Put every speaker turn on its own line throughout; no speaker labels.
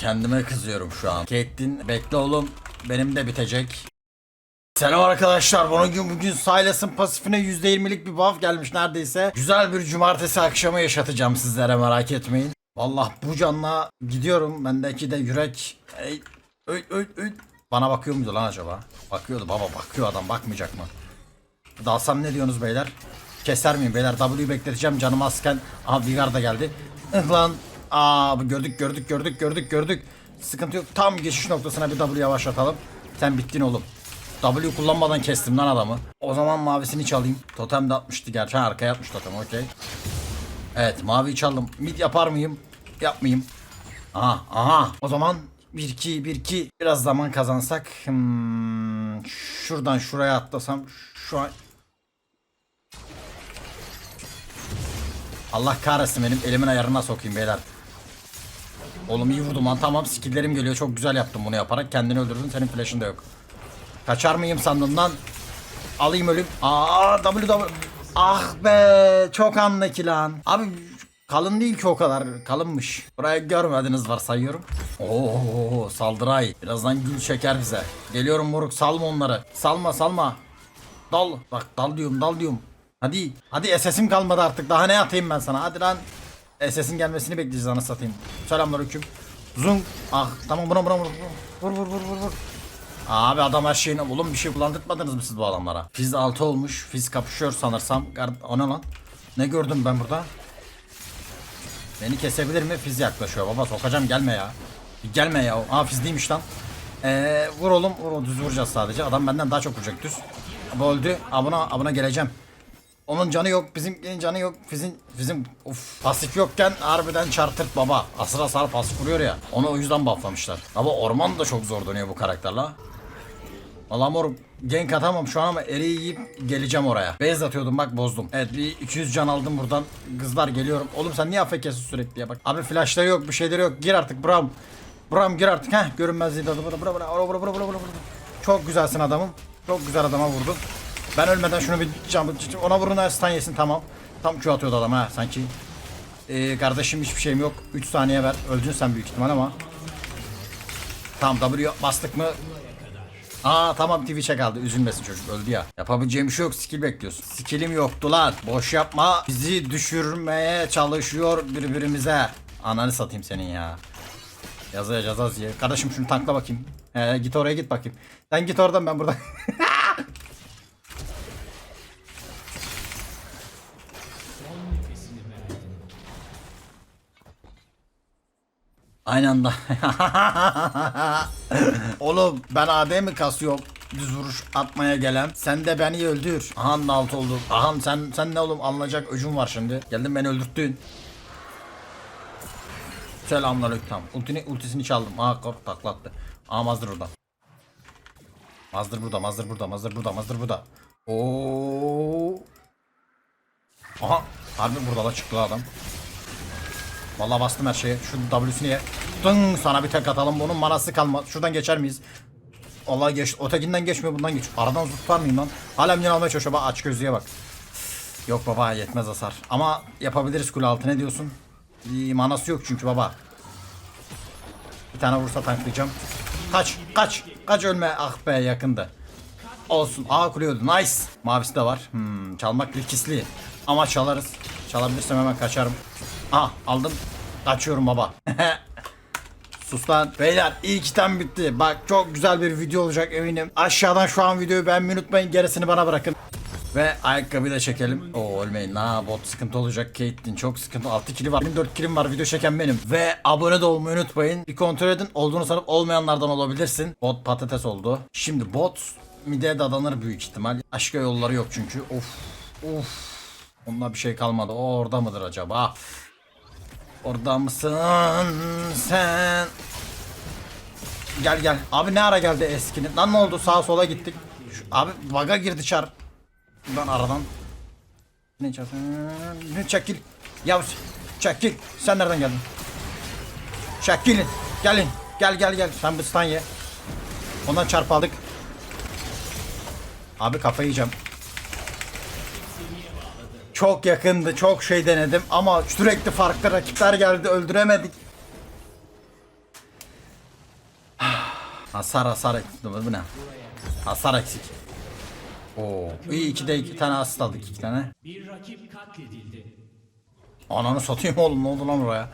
Kendime kızıyorum şu an. Caitlyn bekle oğlum. Benim de bitecek. Selam arkadaşlar. Bugün bugün Silas'ın pasifine %20'lik bir buff gelmiş neredeyse. Güzel bir cumartesi akşamı yaşatacağım sizlere merak etmeyin. Vallahi bu canla gidiyorum. Bendeki de yürek. Ey, öy, öy, öy. Bana bakıyor muydu lan acaba? Bakıyordu baba bakıyor adam bakmayacak mı? Dalsam ne diyorsunuz beyler? Keser miyim beyler? W'yu bekleteceğim canım azken. Aha Vigar da geldi. Ih lan. Aa gördük gördük gördük gördük gördük. Sıkıntı yok. Tam geçiş noktasına bir W yavaşlatalım. Sen bittin oğlum. W kullanmadan kestim lan adamı. O zaman mavisini çalayım. Totem de atmıştı gerçi. Arkaya atmış totem okey. Evet maviyi çaldım. Mid yapar mıyım? Yapmayayım. Aha aha. O zaman 1-2 1-2 biraz zaman kazansak. Hmm, şuradan şuraya atlasam şu an Allah kahretsin benim elimin ayarına sokayım beyler. Oğlum iyi vurdum lan tamam skilllerim geliyor çok güzel yaptım bunu yaparak kendini öldürdün senin flash'ın da yok. Kaçar mıyım sandın lan? Alayım ölüm. Aa W W. Ah be çok anlaki lan. Abi kalın değil ki o kadar kalınmış. Burayı görmediniz var sayıyorum. Oo saldıray. Birazdan gül çeker bize. Geliyorum moruk salma onları. Salma salma. Dal. Bak dal diyorum dal diyorum. Hadi. Hadi SS'im kalmadı artık. Daha ne atayım ben sana? Hadi lan. SS'in gelmesini bekleyeceğiz anasını satayım. Selamünaleyküm. Zung. Ah tamam buna buna vur. Vur vur vur vur vur. Abi adam her şeyini oğlum bir şey kullandırtmadınız mı siz bu adamlara? Fiz 6 olmuş. Fiz kapışıyor sanırsam. O ne lan? Ne gördüm ben burada? Beni kesebilir mi? Fiz yaklaşıyor. Baba sokacağım gelme ya. Bir gelme ya. Aa Fiz değilmiş lan. Ee, vur oğlum. Vur düz vuracağız sadece. Adam benden daha çok vuracak düz. Bu öldü. Abuna, abuna geleceğim. Onun canı yok, bizimkinin canı yok. Fizin, bizim uf, pasif yokken harbiden çartırt baba. Asır asar pasif vuruyor ya. Onu o yüzden bufflamışlar. Ama orman da çok zor dönüyor bu karakterle. Valla mor gank atamam şu an ama eriyi yiyip geleceğim oraya. Base atıyordum bak bozdum. Evet bir 200 can aldım buradan. Kızlar geliyorum. Oğlum sen niye afk'sin sürekli ya bak. Abi flashları yok bir şeyleri yok. Gir artık Bram. Bram gir artık heh. Görünmezliği de bura bura bura bura bura bura bura. Çok güzelsin adamım. Çok güzel adama vurdun. Ben ölmeden şunu bir cam ona vurun stun yesin tamam. Tam Q atıyordu adam ha sanki. Ee, kardeşim hiçbir şeyim yok. 3 saniye ver. Öldün sen büyük ihtimal ama. Tamam W bastık mı? Aa tamam Twitch'e kaldı. Üzülmesin çocuk öldü ya. Yapabileceğim bir şey yok. Skill bekliyorsun. Skill'im yoktu lan. Boş yapma. Bizi düşürmeye çalışıyor birbirimize. Ananı satayım senin ya. Yazacağız az diye. Kardeşim şunu tankla bakayım. He, git oraya git bakayım. Sen git oradan ben burada. Aynı anda. Oğlum ben AD mi kasıyorum? Düz vuruş atmaya gelen. Sen de beni öldür. Ahan alt oldu. Ahan sen sen ne oğlum alınacak öcüm var şimdi. Geldin beni öldürttün. Selamünaleyküm tamam. Ultini, ultisini çaldım. Aa kork taklattı. Aa Mazdır orada. Mazdır burada, Mazdır burada, Mazdır burada, Mazdır burada. Oo. Aha. Harbi burada la çıktı adam. Vallahi bastım her şeye. Şu W'sini ye. Dın sana bir tek atalım. Bunun manası kalmaz. Şuradan geçer miyiz? Allah geç. Ötekinden geçmiyor bundan geç. Aradan tutar mıyım lan? Hala minyon almaya çalışıyor. Bak aç gözlüğe bak. Yok baba yetmez hasar. Ama yapabiliriz kule altı ne diyorsun? Bir manası yok çünkü baba. Bir tane vursa tanklayacağım. Kaç kaç kaç ölme ah be yakındı. Olsun. Aa kuruyordu. Nice. Mavisi de var. Hmm, çalmak riskli. Ama çalarız. Çalabilirsem hemen kaçarım. Aha aldım. Kaçıyorum baba. Sus lan. Beyler iyi kitam bitti. Bak çok güzel bir video olacak eminim. Aşağıdan şu an videoyu beğenmeyi unutmayın. Gerisini bana bırakın. Ve ayakkabıyı da çekelim. Oo ölmeyin. Ha bot sıkıntı olacak. Caitlyn çok sıkıntı. 6 kili var. Benim 4 kilim var. Video çeken benim. Ve abone de olmayı unutmayın. Bir kontrol edin. Olduğunu sanıp olmayanlardan olabilirsin. Bot patates oldu. Şimdi bot mideye dadanır büyük ihtimal. Aşka yolları yok çünkü. Of. Of. Onunla bir şey kalmadı. O orada mıdır acaba? Orada mısın sen? Gel gel. Abi ne ara geldi eskinin? Lan ne oldu? Sağa sola gittik. Şu, abi vaga girdi çar. Buradan aradan. Ne çarpsın? Ne çekil. Yavuz çekil. Sen nereden geldin? Çekilin. Gelin. Gel gel gel. Sen bir stun ye. Ondan çarp aldık. Abi kafayı yiyeceğim. Çok yakındı. Çok şey denedim ama sürekli farklı rakipler geldi. Öldüremedik. Hasar hasar eksik. Bu ne? Hasar eksik. Oo. İyi iki de iki tane asist aldık iki tane.
Bir rakip katledildi.
Ananı satayım oğlum ne oldu lan oraya?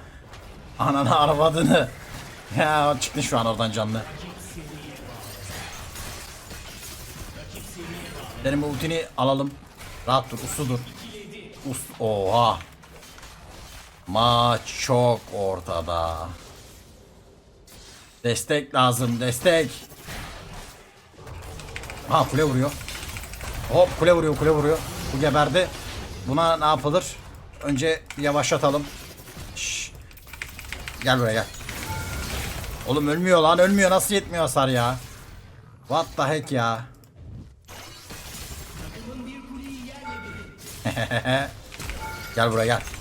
Ananı arabadını. Ya çıktın şu an oradan canlı. Benim bu ultini alalım. Rahat dur, uslu dur. Us Oha. Maç çok ortada. Destek lazım, destek. Ha kule vuruyor. Hop kule vuruyor, kule vuruyor. Bu geberdi. Buna ne yapılır? Önce yavaşlatalım. Şşş. Gel buraya gel. Oğlum ölmüyor lan, ölmüyor. Nasıl yetmiyor hasar ya? What the heck ya? gel buraya gel.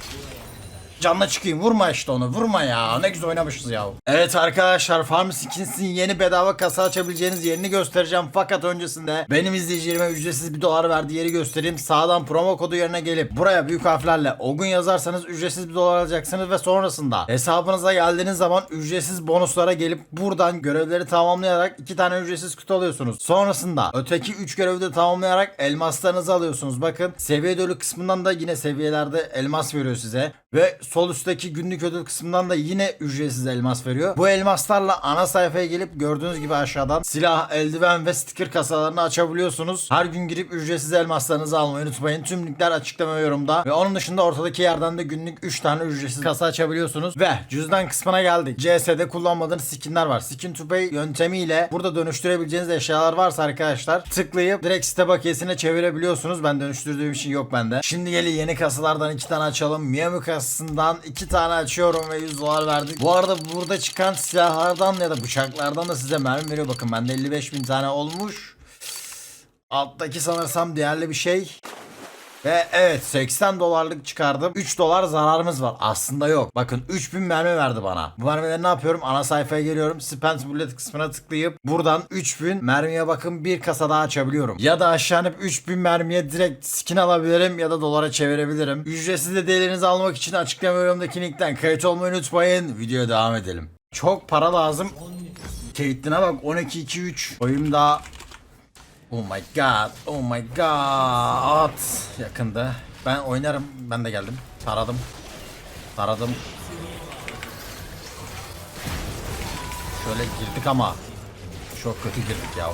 Canla çıkayım vurma işte onu vurma ya ne güzel oynamışız ya. Evet arkadaşlar Farm Skins'in yeni bedava kasa açabileceğiniz yerini göstereceğim fakat öncesinde benim izleyicilerime ücretsiz bir dolar verdiği yeri göstereyim. Sağdan promo kodu yerine gelip buraya büyük harflerle Ogun yazarsanız ücretsiz bir dolar alacaksınız ve sonrasında hesabınıza geldiğiniz zaman ücretsiz bonuslara gelip buradan görevleri tamamlayarak iki tane ücretsiz kutu alıyorsunuz. Sonrasında öteki 3 görevi de tamamlayarak elmaslarınızı alıyorsunuz. Bakın seviye ödülü kısmından da yine seviyelerde elmas veriyor size. Ve sol üstteki günlük ödül kısmından da yine ücretsiz elmas veriyor. Bu elmaslarla ana sayfaya gelip gördüğünüz gibi aşağıdan silah, eldiven ve sticker kasalarını açabiliyorsunuz. Her gün girip ücretsiz elmaslarınızı almayı unutmayın. Tüm linkler açıklama yorumda. Ve onun dışında ortadaki yerden de günlük 3 tane ücretsiz kasa açabiliyorsunuz. Ve cüzdan kısmına geldik. CS'de kullanmadığınız skinler var. Skin to pay yöntemiyle burada dönüştürebileceğiniz eşyalar varsa arkadaşlar tıklayıp direkt site bakiyesine çevirebiliyorsunuz. Ben dönüştürdüğüm için yok bende. Şimdi gelin yeni kasalardan 2 tane açalım. Miami kasasından 2 tane açıyorum ve 100 dolar verdik. Bu arada burada çıkan silahlardan ya da bıçaklardan da size mermi veriyor. Bakın bende 55 bin tane olmuş. Alttaki sanırsam değerli bir şey. Ve evet 80 dolarlık çıkardım. 3 dolar zararımız var. Aslında yok. Bakın 3000 mermi verdi bana. Bu mermileri ne yapıyorum? Ana sayfaya geliyorum. Spend Bullet kısmına tıklayıp buradan 3000 mermiye bakın bir kasa daha açabiliyorum. Ya da aşağı inip 3000 mermiye direkt skin alabilirim ya da dolara çevirebilirim. Ücretsiz de değerinizi almak için açıklama yorumdaki linkten kayıt olmayı unutmayın. Videoya devam edelim. Çok para lazım. Caitlyn'e bak 12-2-3. Oyun daha Oh my god. Oh my god. Yakında. Ben oynarım. Ben de geldim. Taradım. Taradım. Şöyle girdik ama çok kötü girdik ya.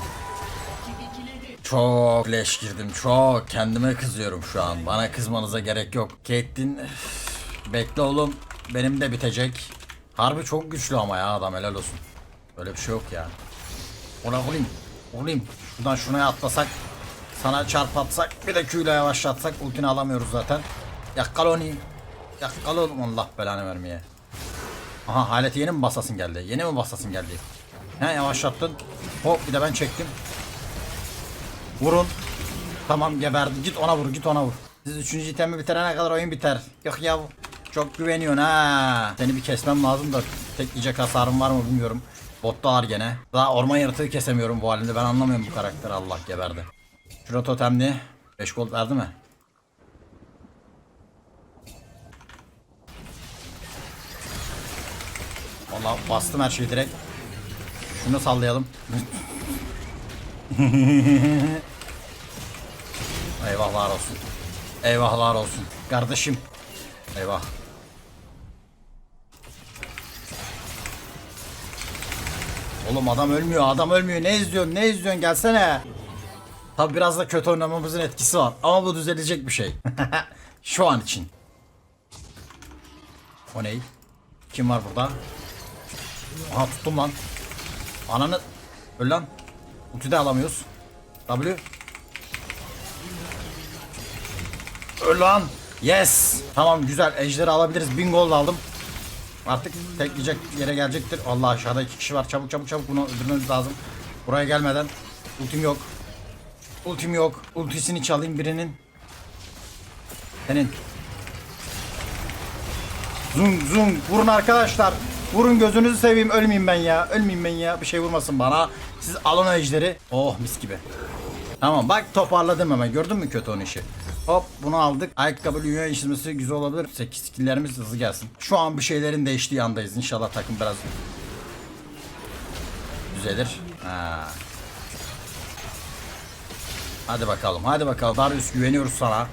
Çok leş girdim. Çok kendime kızıyorum şu an. Bana kızmanıza gerek yok. Caitlyn bekle oğlum. Benim de bitecek. Harbi çok güçlü ama ya adam helal olsun. Böyle bir şey yok ya. Ona olayım. Olayım. Şuradan şuna atlasak. Sana çarp atsak. Bir de Q yavaşlatsak. Ultini alamıyoruz zaten. Yakkal onu. Yakkal oğlum Allah belanı vermeye. Aha haleti yeni mi basasın geldi? Yeni mi basasın geldi? He yavaşlattın. Hop bir de ben çektim. Vurun. Tamam geberdi. Git ona vur git ona vur. Siz üçüncü itemi bitirene kadar oyun biter. Yok ya çok güveniyorsun ha. Seni bir kesmem lazım da tek yiyecek hasarım var mı bilmiyorum. Bottalar gene. Daha orman yaratığı kesemiyorum bu halinde. Ben anlamıyorum bu karakteri. Allah geberdi. Şurada totemli. 5 gold verdi mi? Vallahi bastım her şeyi direkt. Şunu sallayalım. Eyvahlar olsun. Eyvahlar olsun. Kardeşim. Eyvah. Oğlum adam ölmüyor, adam ölmüyor. Ne izliyorsun, ne izliyorsun? Gelsene. Tabi biraz da kötü oynamamızın etkisi var. Ama bu düzelecek bir şey. Şu an için. O ne? Kim var burada? Aha tuttum lan. Ananı... Öl lan. Ulti de alamıyoruz. W. Öl lan. Yes. Tamam güzel. Ejderi alabiliriz. Bin gol aldım. Artık tekleyecek yere gelecektir. Allah aşağıda iki kişi var. Çabuk çabuk çabuk bunu öldürmemiz lazım. Buraya gelmeden. Ultim yok. Ultim yok. Ultisini çalayım birinin. Senin. Zung zung. Vurun arkadaşlar. Vurun gözünüzü seveyim. Ölmeyeyim ben ya. Ölmeyeyim ben ya. Bir şey vurmasın bana. Siz alın ejderi. Oh mis gibi. Tamam bak toparladım hemen. Gördün mü kötü onun işi? Hop bunu aldık. Ayakkabı dünya işlemesi güzel olabilir. 8 skilllerimiz hızlı gelsin. Şu an bir şeylerin değiştiği andayız. İnşallah takım biraz düzelir. Ha. Hadi bakalım hadi bakalım. Darius güveniyoruz sana.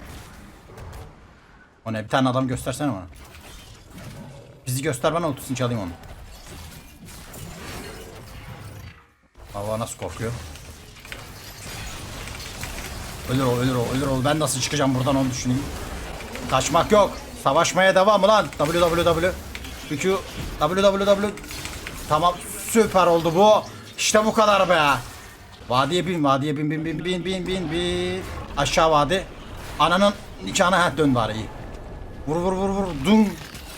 O ne bir tane adam göstersene bana. Bizi göster bana ultisini çalayım onu. Hava nasıl korkuyor? Ölür o ölür o ölür o. Ben nasıl çıkacağım buradan onu düşüneyim. Kaçmak yok. Savaşmaya devam lan. WWW. BQ. WWW. Tamam süper oldu bu. İşte bu kadar be. Vadiye bin, vadiye bin, bin, bin, bin, bin, bin, bin. Aşağı vadi. Ananın nikahına heh dön bari iyi. Vur vur vur vur. Dum.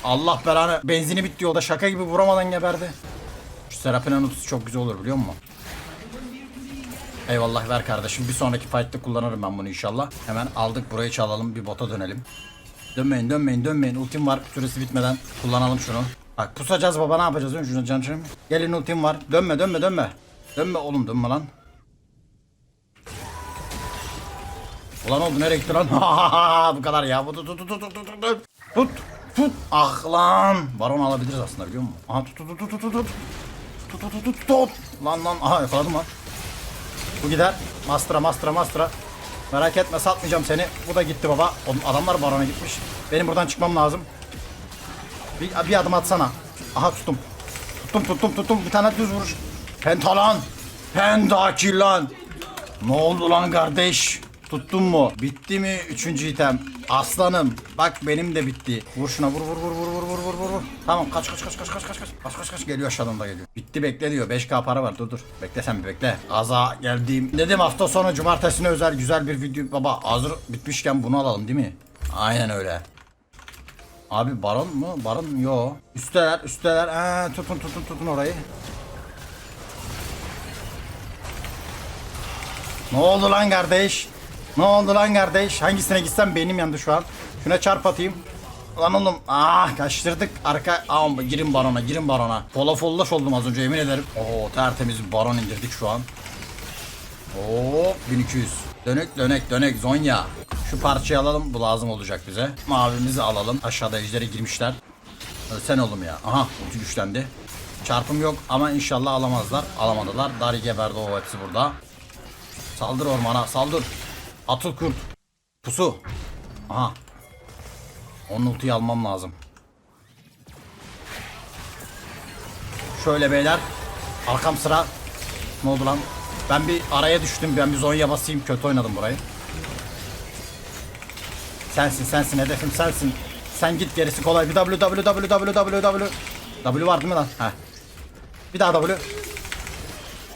Allah belanı. Benzini bitti o da şaka gibi vuramadan geberdi. Şu Serap'ın ultisi çok güzel olur biliyor musun? Eyvallah ver kardeşim. Bir sonraki fight'te kullanırım ben bunu inşallah. Hemen aldık burayı çalalım. Bir bota dönelim. Dönmeyin dönmeyin dönmeyin. Ultim var. Süresi bitmeden kullanalım şunu. Bak pusacağız baba ne yapacağız? Dön şunu canım. Gelin ultim var. Dönme dönme dönme. Dönme oğlum dönme lan. Ulan oldu nereye gitti lan? Bu kadar ya. Tut tut tut tut tut tut tut. Tut. Ah lan. Baron alabiliriz aslında biliyor musun? Aha tut tut tut tut. Tut tut tut tut tut. Lan lan. Aha yakaladım lan. Bu gider. Mastra mastra mastra. Merak etme satmayacağım seni. Bu da gitti baba. Oğlum adamlar barona gitmiş. Benim buradan çıkmam lazım. Bir, bir adım atsana. Aha tuttum. Tuttum tuttum tuttum. Bir tane düz vuruş. Pentalan. Pentakil lan. Ne oldu lan kardeş? Tuttun mu? Bitti mi üçüncü item? Aslanım. Bak benim de bitti. Vur şuna vur vur vur vur vur vur vur vur. Tamam kaç kaç kaç kaç kaç kaç kaç. Kaç kaç kaç geliyor aşağıdan da geliyor. Bitti bekle diyor. 5k para var dur dur. Bekle sen bir bekle. Aza geldiğim. Dedim hafta sonu cumartesine özel güzel bir video. Baba hazır bitmişken bunu alalım değil mi? Aynen öyle. Abi baron mu? Baron mu? Yo. Üsteler üsteler. Ee, tutun tutun tutun orayı. Ne oldu lan kardeş? Ne oldu lan kardeş? Hangisine gitsem benim yandı şu an. Şuna çarp atayım. Lan oğlum ah kaçtırdık. Arka Aa, girin barona girin barona. Fola follaş oldum az önce yemin ederim. Oo tertemiz bir baron indirdik şu an. Oo 1200 Dönük dönek dönek Zonya. Şu parçayı alalım bu lazım olacak bize. Mavimizi alalım. Aşağıda ejderi girmişler. Sen oğlum ya. Aha güçlendi. Çarpım yok ama inşallah alamazlar. Alamadılar. Dari geberdi o hepsi burada. Saldır ormana saldır. Atıl kurt. Pusu. Aha. Onun ultiyi almam lazım. Şöyle beyler. Arkam sıra. Ne oldu lan? Ben bir araya düştüm. Ben bir zonya basayım. Kötü oynadım burayı. Sensin sensin hedefim sensin. Sen git gerisi kolay. Bir W W W W W W. W var değil mi lan? Heh. Bir daha W.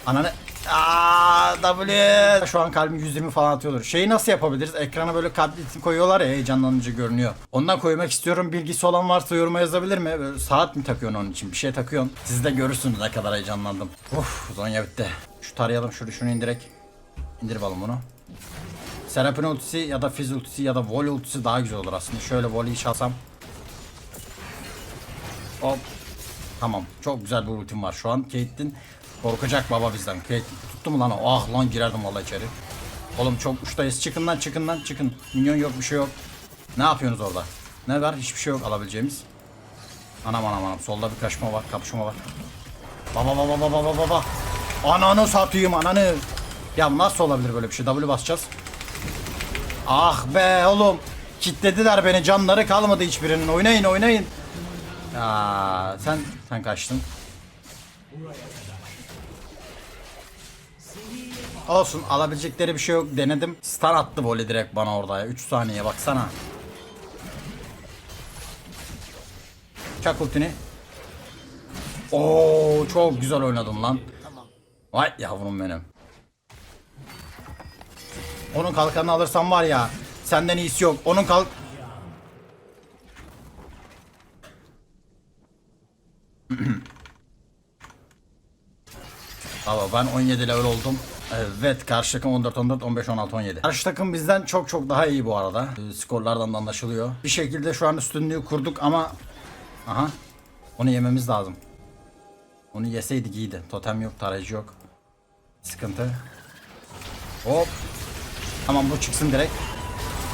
Ananı. Aa, W. Şu an kalbim 120 falan atıyordur. Şeyi nasıl yapabiliriz? Ekrana böyle kalp koyuyorlar ya heyecanlanınca görünüyor. Ondan koymak istiyorum. Bilgisi olan varsa yoruma yazabilir mi? Böyle saat mi takıyorsun onun için? Bir şey takıyorsun. Siz de görürsünüz ne kadar heyecanlandım. Uf, Zonya bitti. Şu tarayalım şunu şunu indirek. İndir bakalım bunu. Serap'ın ultisi ya da Fizz ultisi ya da Vol ultisi daha güzel olur aslında. Şöyle Vol'ü çalsam. Hop. Tamam. Çok güzel bir ultim var şu an. Caitlyn korkacak baba bizden. Tuttu mu lan o? Ah lan girerdim vallahi içeri. Oğlum çok uçtayız. Çıkın lan çıkın lan çıkın. Minyon yok bir şey yok. Ne yapıyorsunuz orada? Ne var? Hiçbir şey yok alabileceğimiz. Anam anam anam. Solda bir kaçma var. Kapışma var. Baba baba baba baba baba. Ananı satayım ananı. Ya nasıl olabilir böyle bir şey? W basacağız. Ah be oğlum. Kitlediler beni. Canları kalmadı hiçbirinin. Oynayın oynayın. Ya sen sen kaçtın. Olsun alabilecekleri bir şey yok denedim. Stun attı voley direkt bana orada ya. 3 saniye baksana. Çak ultini. Oo çok güzel oynadım lan. Vay yavrum benim. Onun kalkanını alırsam var ya senden iyisi yok. Onun kalk Ama ben 17 level oldum. Evet karşı takım 14 14 15 16 17. Karşı takım bizden çok çok daha iyi bu arada. Ee, Skorlardan da anlaşılıyor. Bir şekilde şu an üstünlüğü kurduk ama aha onu yememiz lazım. Onu yeseydik iyiydi. Totem yok, tarayıcı yok. Sıkıntı. Hop. Tamam bu çıksın direkt.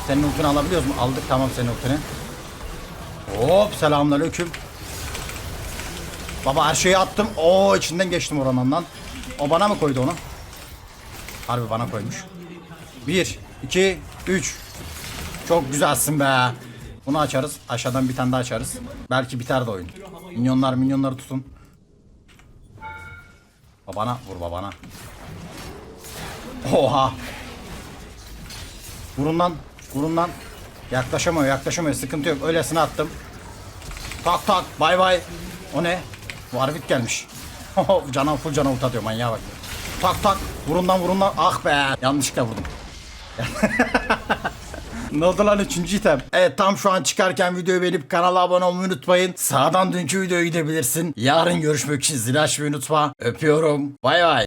Senin ultini alabiliyoruz mu? Aldık tamam senin ultini. Hop selamünaleyküm. Baba her şeyi attım. Oo içinden geçtim oranından. O bana mı koydu onu? Harbi bana koymuş. 1, 2, 3. Çok güzelsin be. Bunu açarız. Aşağıdan bir tane daha açarız. Belki biter de oyun. Minyonlar minyonları tutun. Babana vur babana. Oha. Vurun lan. Yaklaşamıyor yaklaşamıyor. Sıkıntı yok. Öylesine attım. Tak tak. Bay bay. O ne? Warwick gelmiş. cana full cana ult atıyor manyağa bak. Tak tak. Vurun lan. Ah be. Yanlışlıkla vurdum. Ne oldu lan üçüncü item? Evet tam şu an çıkarken videoyu beğenip kanala abone olmayı unutmayın. Sağdan dünkü videoya gidebilirsin. Yarın görüşmek için zil açmayı unutma. Öpüyorum. Bay bay.